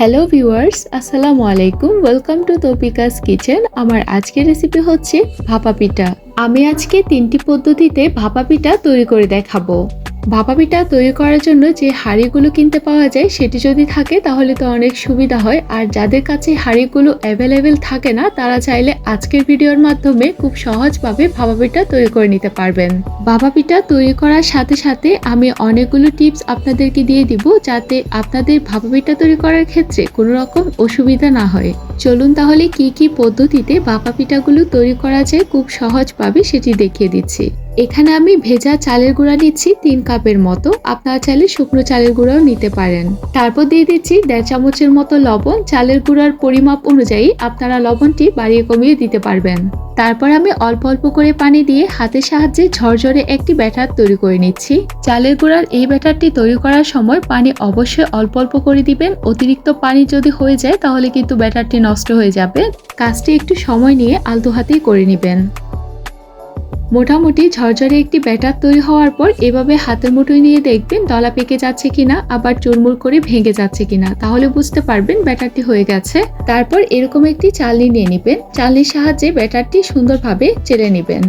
Hello viewers আসসালামু আলাইকুম welcome to তপিকাস kitchen আমার আজকের রেসিপি হচ্ছে ভাপা পিঠা আমি আজকে তিনটি পদ্ধতিতে ভাপা পিঠা তৈরি করে দেখাবো ভাপা পিঠা তৈরি করার জন্য যে হাঁড়িগুলো কিনতে পাওয়া যায় সেটি যদি থাকে, তাহলে তো অনেক সুবিধা হয়। আর যাদের কাছে হাঁড়িগুলো অ্যাভেলেবেল থাকে না, তারা চাইলে আজকের ভিডিওর মাধ্যমে খুব সহজভাবে ভাপা পিঠা তৈরি করে নিতে পারবেন। ভাপা পিঠা তৈরি করার সাথে সাথে আমি অনেকগুলো টিপস আপনাদেরকে দিয়ে দিব, যাতে আপনাদের ভাপা পিঠা তৈরি করার ক্ষেত্রে কোনো রকম অসুবিধা না হয়। চলুন তাহলে কি কি পদ্ধতিতে ভাপা পিঠাগুলো তৈরি করা যায় খুব সহজভাবে সেটি দেখিয়ে দিচ্ছি। এখানে আমি ভেজা চালের গুঁড়া নিচ্ছি তিন কাপের মতো। আপনারা চাইলে শুকনো চালের গুঁড়াও নিতে পারেন। তারপর দিয়ে দিচ্ছি দেড় চামচের মতো লবণ। চালের গুঁড়ার পরিমাপ অনুযায়ী আপনারা লবণটি বাড়িয়ে কমিয়ে দিতে পারবেন। তারপর আমি অল্প অল্প করে পানি দিয়ে হাতের সাহায্যে ঝরঝরে একটি ব্যাটার তৈরি করে নিচ্ছি। চালের গুঁড়ার এই ব্যাটারটি তৈরি করার সময় পানি অবশ্যই অল্প অল্প করে দিবেন। অতিরিক্ত পানি যদি হয়ে যায় তাহলে কিন্তু ব্যাটারটি নষ্ট হয়ে যাবে। কাজটি একটু সময় নিয়ে আলতো হাতেই করে নেবেন। মোটামুটি ঝরঝরে একটি ব্যাটার তৈরি হওয়ার পর এভাবে হাতের মুঠোয় নিয়ে দেখবেন দলা পেকে যাচ্ছে কিনা, আবার চুরমুর করে ভেঙে যাচ্ছে কিনা। তাহলে বুঝতে পারবেন ব্যাটারটি হয়ে গেছে। তারপর এরকম একটি চালনি নিয়ে নেবেন। চালনির সাহায্যে ব্যাটারটি সুন্দরভাবে চেড়ে নেবেন।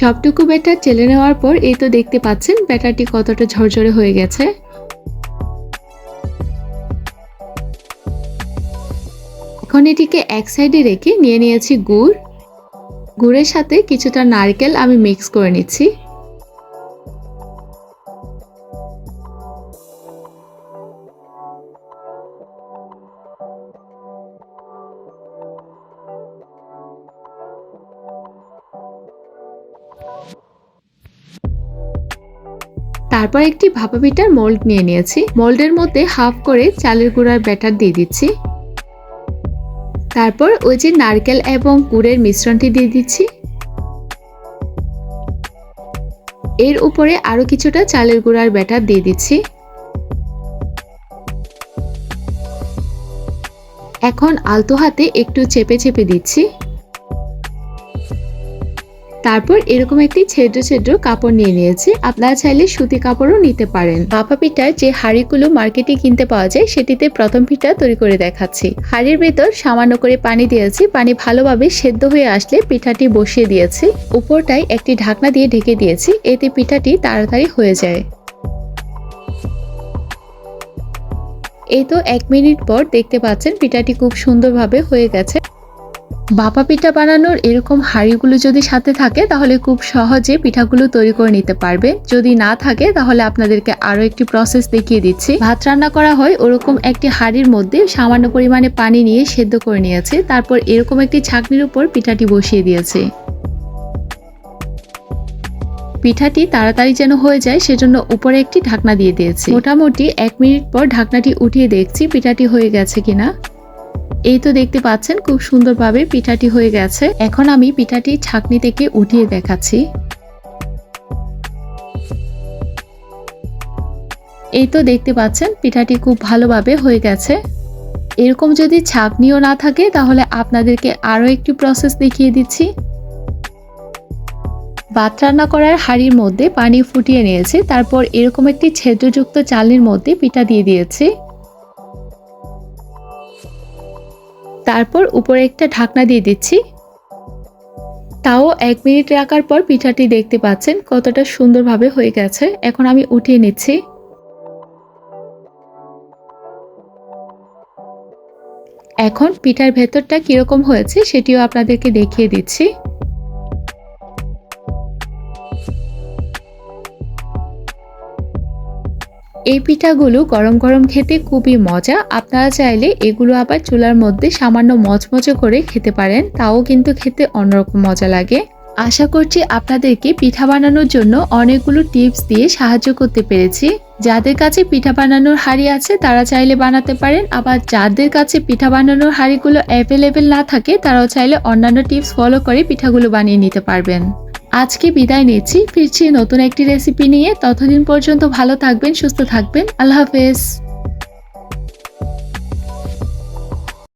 সবটুকু ব্যাটার চেলে নেওয়ার পর এই তো দেখতে পাচ্ছেন ব্যাটারটি কতটা ঝরঝরে হয়ে গেছে। এখন এটিকে এক সাইডে রেখে নিয়ে নিয়েছি গুড়। গুড়ের সাথে কিছুটা নারকেল আমি মিক্স করে নিচ্ছি। তারপর একটি ভাপা পিঠার মোল্ড নিয়ে নিয়েছি। মোল্ডের মধ্যে হাফ করে চালের গুঁড়ার ব্যাটার দিয়ে দিচ্ছি। তারপর ওই যে নারকেল এবং গুড়ের মিশ্রণটি দিয়ে দিচ্ছি। এর উপরে আরও কিছুটা চালের গুঁড়ার ব্যাটার দিয়ে দিচ্ছি। এখন আলতো হাতে একটু চেপে চেপে দিচ্ছি। তারপর এরকম একটি ছেদ্র ছেদ্র কাপড় নিয়ে নিয়েছি। আপনারা চাইলে সুতি কাপড়ও নিতে পারেন। ভাপা পিঠার যে হাঁড়িগুলো মার্কেটে কিনতে পাওয়া যায়, সেটিতে প্রথম পিঠা তৈরি করে দেখাচ্ছি। হাঁড়ির ভেতর সামান্য করে পানি দিয়েছি। পানি ভালোভাবে সেদ্ধ হয়ে আসলে পিঠাটি বসিয়ে দিয়েছি। উপরটায় একটি ঢাকনা দিয়ে ঢেকে দিয়েছি। এতে পিঠাটি তাড়াতাড়ি হয়ে যায়। এই তো এক মিনিট পর দেখতে পাচ্ছেন পিঠাটি খুব সুন্দরভাবে হয়ে গেছে। বাপা পিঠা বানানোর এরকম হাঁড়িগুলো যদি সাথে থাকে, তাহলে খুব সহজে পিঠাগুলো তৈরি করে নিতে পারবে। যদি না থাকে, তাহলে আপনাদেরকে আরও একটি প্রসেস দেখিয়ে দিচ্ছি। ভাত রান্না করা হয় ওরকম একটি হাঁড়ির মধ্যে, সামান্য পরিমাণে পানি নিয়ে সেদ্ধ করে নিয়েছে। তারপর এরকম একটি ছাকনির উপর পিঠাটি বসিয়ে দিয়েছে। পিঠাটি তাড়াতাড়ি যেন হয়ে যায়, সেজন্য উপরে একটি ঢাকনা দিয়ে দিয়েছি। মোটামুটি এক মিনিট পর ঢাকনাটি উঠিয়ে দেখছি পিঠাটি হয়ে গেছে কিনা। এই তো দেখতে পাচ্ছেন খুব সুন্দরভাবে পিঠাটি হয়ে গেছে। এখন আমি পিঠাটি ছাকনি থেকে উঠিয়ে দেখাচ্ছি। এই তো দেখতে পাচ্ছেন পিঠাটি খুব ভালোভাবে হয়ে গেছে। এরকম যদি ছাকনিও না থাকে তাহলে আপনাদেরকে আরও একটি প্রসেস দেখিয়ে দিচ্ছি। ভাত রান্না করার হাঁড়ির মধ্যে পানি ফুটিয়ে নিয়েছি, তারপর এরকম একটি ছেদ্রযুক্ত চালনির মধ্যে পিঠা দিয়ে দিয়েছি। তারপর উপরে একটা ঢাকনা দিয়ে দিচ্ছি। তাও এক মিনিট রাখার পর পিঠাটি দেখতে পাচ্ছেন কতটা সুন্দরভাবে হয়ে গেছে। এখন আমি উঠিয়ে নিচ্ছি। এখন পিঠার ভেতরটা কীরকম হয়েছে সেটিও আপনাদেরকে দেখিয়ে দিচ্ছি। এই পিঠাগুলো গরম গরম খেতে খুবই মজা। আপনারা চাইলে এগুলো আবার চুলার মধ্যে সামান্য মচমচে করে খেতে পারেন, তাও কিন্তু খেতে অন্যরকম মজা লাগে। আশা করছি আপনাদেরকে পিঠা বানানোর জন্য অনেকগুলো টিপস দিয়ে সাহায্য করতে পেরেছি। যাদের কাছে পিঠা বানানোর হাঁড়ি আছে, তারা চাইলে বানাতে পারেন। আবার যাদের কাছে পিঠা বানানোর হাঁড়িগুলো অ্যাভেলেবেল না থাকে, তারাও চাইলে অন্যান্য টিপস ফলো করে পিঠাগুলো বানিয়ে নিতে পারবেন। আজকে বিদায় নিচ্ছি। ফিরছি নতুন একটি রেসিপি নিয়ে। ততদিন পর্যন্ত ভালো থাকবেন, সুস্থ থাকবেন। আল্লাহ হাফেজ।